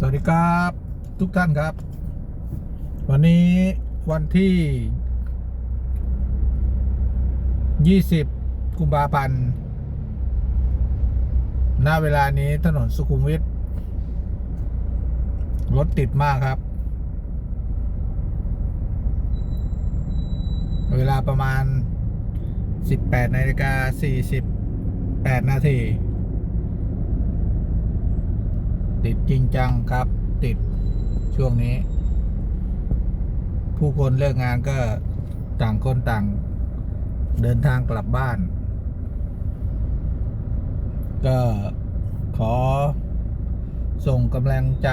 สวัสดีครับทุกท่านครับ วันนี้วันที่ 20 กุมภาพันธ์ณเวลานี้ถนนสุขุมวิทรถติดมากครับ เวลาประมาณ 18นาฬิกา48 นาที ติดจริงจังครับ ติดช่วงนี้ ผู้คนเลิกงานก็ต่างคนต่าง เดินทางกลับบ้าน ก็ขอส่งกำลังใจ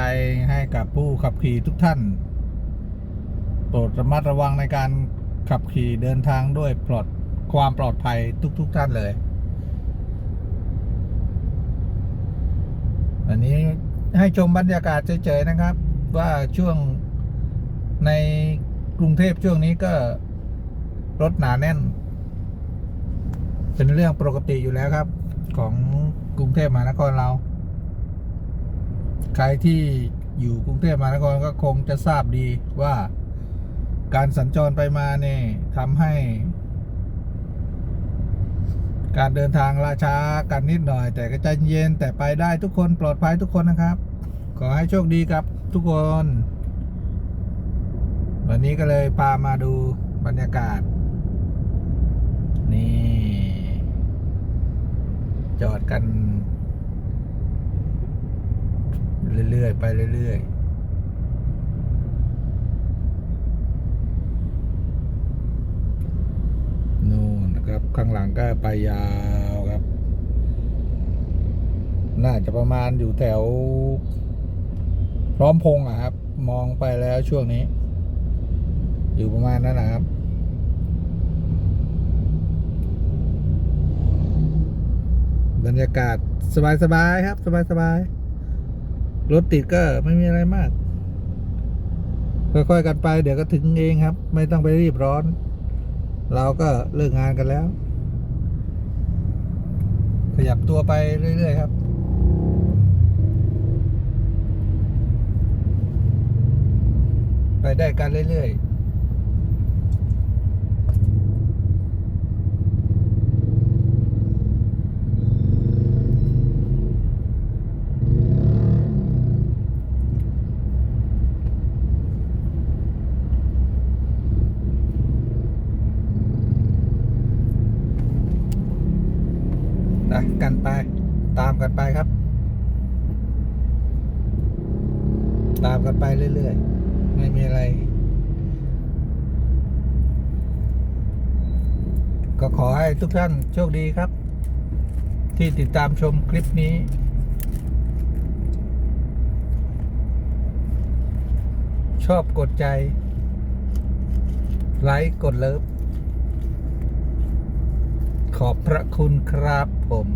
ให้กับผู้ขับขี่ทุกท่าน โปรดระมัดระวังในการขับขี่เดินทางด้วยปลอดความปลอดภัยทุกๆทท่านเลย อันนี้ ให้ชมบรรยากาศเฉยๆนะครับ ว่าช่วงในกรุงเทพช่วงนี้ก็รถหนาแน่น เป็นเรื่องปกติอยู่แล้วครับ ของกรุงเทพมหานครเราใครที่อยู่กรุงเทพมหานครก็คงจะทราบดีว่าการสัญจรไปมาเนี่ยทำให้ การเดินทางล่าช้ากันนิดหน่อย แต่ก็ใจเย็นแต่ไปได้ทุกคนปลอดภัยทุกคนนะครับ ขอให้โชคดีครับทุกคน วันนี้ก็เลยพามาดูบรรยากาศ นี่ จอดกัน เรื่อย ๆ ไปเรื่อยๆนู่นนะครับข้างหลังก็ไปยาวครับ น่าจะประมาณอยู่แถว พร้อมพงษ์อะครับ มองไปแล้วช่วงนี้ อยู่ประมาณนั้นนะครับ บรรยากาศสบายๆครับ สบายๆรถติดก็ไม่มีอะไรมาก ค่อยๆกันไป เดี๋ยวก็ถึงเองครับ ไม่ต้องไปรีบร้อน เราก็เลิกงานกันแล้ว ขยับตัวไปเรื่อย ๆ ครับ ไปได้กันเรื่อยๆนะกันไปตามกันไปครับ ตามกันไปเรื่อย ๆ ไม่มีอะไร ก็ขอให้ทุกท่านโชคดีครับ ที่ติดตามชมคลิปนี้ ชอบกดใจ ไลค์กดเลิฟขอบพระคุณครับผม